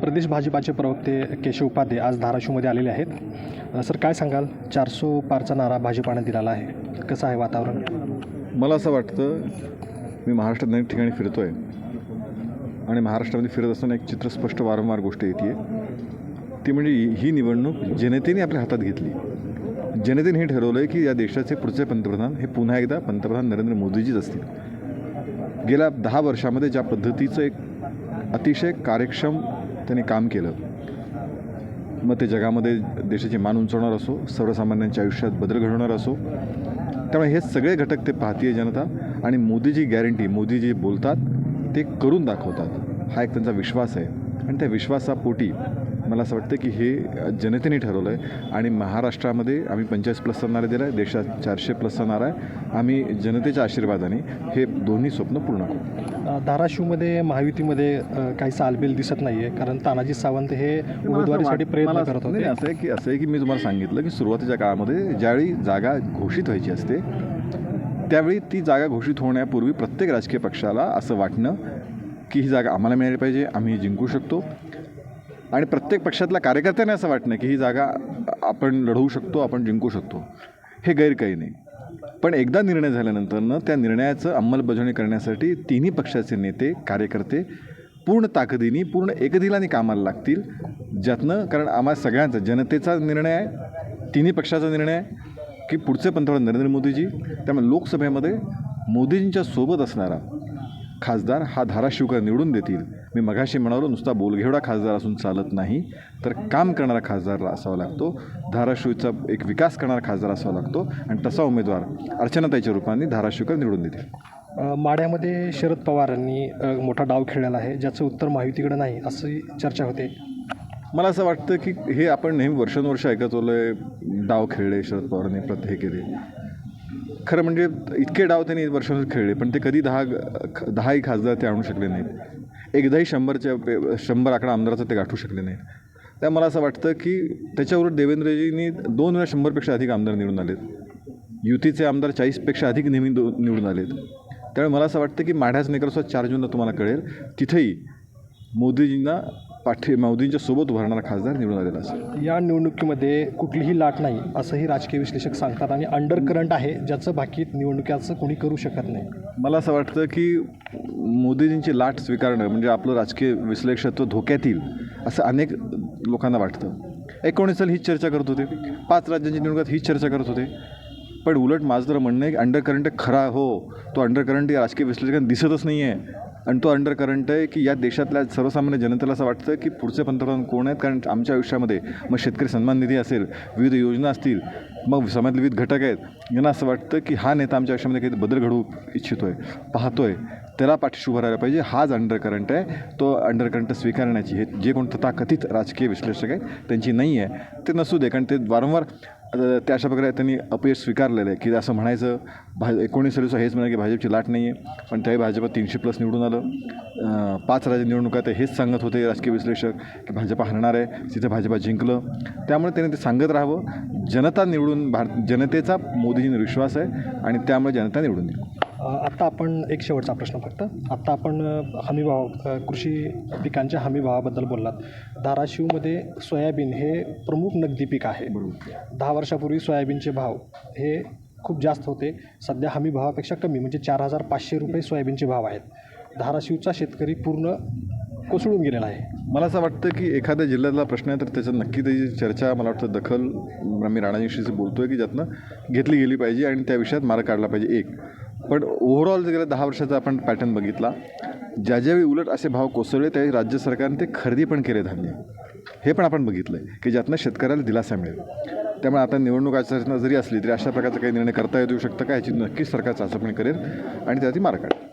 प्रदेश भाजपाचे प्रवक्ते केशव उपाध्ये आज धाराशिवमध्ये आलेले आहेत. सर काय सांगाल? चारसो पारचा नारा भाजपाने दिलेला आहे. कसं आहे वातावरण? मला असं वाटतं मी महाराष्ट्रात अनेक ठिकाणी फिरतो आहे आणि महाराष्ट्रामध्ये फिरत असताना एक चित्र स्पष्ट वारंवार गोष्ट येते. ती म्हणजे ही निवडणूक जनतेने आपल्या हातात घेतली. जनतेने हे ठरवलं आहे की या देशाचे पुढचे पंतप्रधान हे पुन्हा एकदा पंतप्रधान नरेंद्र मोदीजीच असतील. गेल्या दहा वर्षामध्ये ज्या पद्धतीचं एक अतिशय कार्यक्षम त्यांनी काम केलं. मग ते जगामध्ये देशाची मान उंचवणार असो सर्वसामान्यांच्या आयुष्यात बदल घडवणार असो त्यामुळे हे सगळे घटक ते पाहतीये जनता. आणि मोदीजी गॅरंटी मोदी जे बोलतात ते करून दाखवतात. हा एक त्यांचा विश्वास आहे. आणि त्या विश्वासापोटी मला असं वाटतं की हे जनतेने ठरवलं आहे आणि महाराष्ट्रामध्ये आम्ही पंचाळीस प्लसचा नारा दिला आहे देशात चारशे प्लसचा नारा आहे. आम्ही जनतेच्या आशीर्वादाने हे दोन्ही स्वप्न पूर्ण करू. धाराशिवमध्ये महायुतीमध्ये काही चालबिल दिसत नाही आहे कारण तानाजी सावंत हे उमेदवारीसाठी प्रयत्न करत नाही, होते असं आहे की असं आहे की मी तुम्हाला सांगितलं की सुरुवातीच्या काळामध्ये ज्यावेळी जागा घोषित व्हायची असते त्यावेळी ती जागा घोषित होण्यापूर्वी प्रत्येक राजकीय पक्षाला असं वाटणं की ही जागा आम्हाला मिळाली पाहिजे आम्ही जिंकू शकतो. आणि प्रत्येक पक्षातल्या कार्यकर्त्यांना असं वाटणं की ही जागा आपण लढवू शकतो आपण जिंकू शकतो. हे गैर काही नाही. पण एकदा निर्णय झाल्यानंतरनं त्या निर्णयाचं अंमलबजावणी करण्यासाठी तिन्ही पक्षाचे नेते कार्यकर्ते पूर्ण ताकदीने पूर्ण एकदिलाने कामाला लागतील. ज्यातनं कारण आम्हा सगळ्यांचा जनतेचा निर्णय आहे तिन्ही पक्षाचा निर्णय आहे की पुढचे पंतप्रधान नरेंद्र मोदीजी त्यामुळे लोकसभेमध्ये मोदीजींच्या सोबत असणारा खासदार हा धाराशिवकर निवडून देतील. मी मघाशी म्हणालो नुसता बोलघेवडा खासदार असून चालत नाही तर काम करणारा खासदार असावा लागतो. धाराशिवचा एक विकास करणारा खासदार असावा लागतो आणि तसा उमेदवार अर्चनाताईच्या रूपाने धाराशिवकर निवडून देतील. अ, माढ्यामध्ये शरद पवारांनी मोठा डाव खेळलेला आहे ज्याचं उत्तर महायुतीकडे नाही अशी चर्चा होते. मला असं वाटतं की हे आपण नेहमी वर्षानुवर्ष ऐकत आलोय डाव खेळले शरद पवारांनी प्रत हे केले. खरं म्हणजे इतके डाव त्यांनी वर्षानुवर्ष खेळले पण ते कधी दहा दहाही खासदार ते आणू शकले नाहीत. एकदाही शंभरच्या पे- शंभर आकडा आमदाराचा ते गाठू शकले नाही त्या मला असं वाटतं की त्याच्यावर देवेंद्रजींनी दोन वेळा शंभरपेक्षा अधिक आमदार निवडून आलेत. युतीचे आमदार चाळीसपेक्षा अधिक नेहमी दो निवडून आलेत. त्यामुळे मला असं वाटतं की माढ्याच नेकरस्वात चार जूनला तुम्हाला कळेल. तिथेही मोदीजींना पाठी मोदींच्या सोबत उभारणारा खासदार निवडून आलेला असेल. या निवडणुकीमध्ये कुठलीही लाट नाही असंही राजकीय विश्लेषक सांगतात आणि अंडर करंट आहे ज्याचं बाकी निवडणुकीचं कोणी करू शकत नाही. मला असं वाटतं की मोदीजींची लाट स्वीकारणं म्हणजे आपलं राजकीय विश्लेषत्व धोक्यात येईल असं अनेक लोकांना वाटतं. एकोणीस साली हीच चर्चा करत होते. पाच राज्यांची निवडणुकात हीच चर्चा करत होते. पण उलट माझं तर म्हणणं आहे की अंडर करंट खरा हो तो अंडर करंट या राजकीय विश्लेषकांना दिसतच नाही आहे आणि तो अंडर करंट आहे की या देशातल्या सर्वसामान्य जनतेला असं वाटतं की पुढचे पंतप्रधान कोण आहेत? कारण आमच्या आयुष्यामध्ये मग शेतकरी सन्मान निधी असेल विविध योजना असतील मग समाजातले विविध घटक आहेत यांना असं वाटतं की हा नेता आमच्या आयुष्यामध्ये काही बदल घडवू इच्छितो आहे पाहतो आहे त्याला पाठीशी उभं राहायला पाहिजे. हाच अंडर करंट आहे. तो अंडर करंट स्वीकारण्याची हे जे कोण तथाकथित राजकीय विश्लेषक आहेत त्यांची नाही आहे ते नसू दे कारण ते वारंवार त्या अशा प्रकारे त्यांनी अपयश स्वीकारलेलं आहे की असं म्हणायचं भा एकोणीस सालीचं हेच म्हणाल की भाजपची लाट नाही आहे पण त्याही भाजप तीनशे प्लस निवडून आलं. पाच राज्य निवडणुका ते हेच सांगत होते राजकीय विश्लेषक की भाजपा हरणार आहे तिथं भाजपा जिंकलं. त्यामुळे त्यांनी ते सांगत राहावं. जनता निवडून भार जनतेचा मोदीजींनी विश्वास आहे आणि त्यामुळे जनता निवडून दिली आत्ता आपण एक शेवटचा प्रश्न फक्त. आत्ता आपण हमीभाव कृषी पिकांच्या हमीभावाबद्दल बोललात. धाराशिवमध्ये सोयाबीन हे प्रमुख नगदी पीक आहे. दहा वर्षापूर्वी सोयाबीनचे भाव हे खूप जास्त होते. सध्या हमी भावापेक्षा कमी म्हणजे चार हजार पाचशे रुपये सोयाबीनचे भाव आहेत. धाराशिवचा शेतकरी पूर्ण कोसळून गेलेला आहे. मला असं वाटतं की एखाद्या जिल्ह्यातला प्रश्न आहे तर त्याच्यात नक्की त्याची चर्चा मला वाटतं दखल मी राणाजीशी बोलतो आहे की ज्यातनं घेतली गेली पाहिजे आणि त्या विषयात मार्ग काढला पाहिजे. एक पण ओव्हरऑल जर गेल्या दहा वर्षाचा आपण पॅटर्न बघितला. ज्या ज्यावेळी उलट असे भाव कोसळले त्यावेळी राज्य सरकारने ते खरेदी पण केले धान्य. हे पण आपण बघितलं आहे की ज्यातनं शेतकऱ्याला दिलासा मिळेल. त्यामुळे आता निवडणूक आचारसंहिता जरी असली तरी अशा प्रकारचा काही निर्णय करता येऊ शकतं का? याची नक्कीच सरकार चाचपणी करेल आणि त्याची मार्ग काढेल.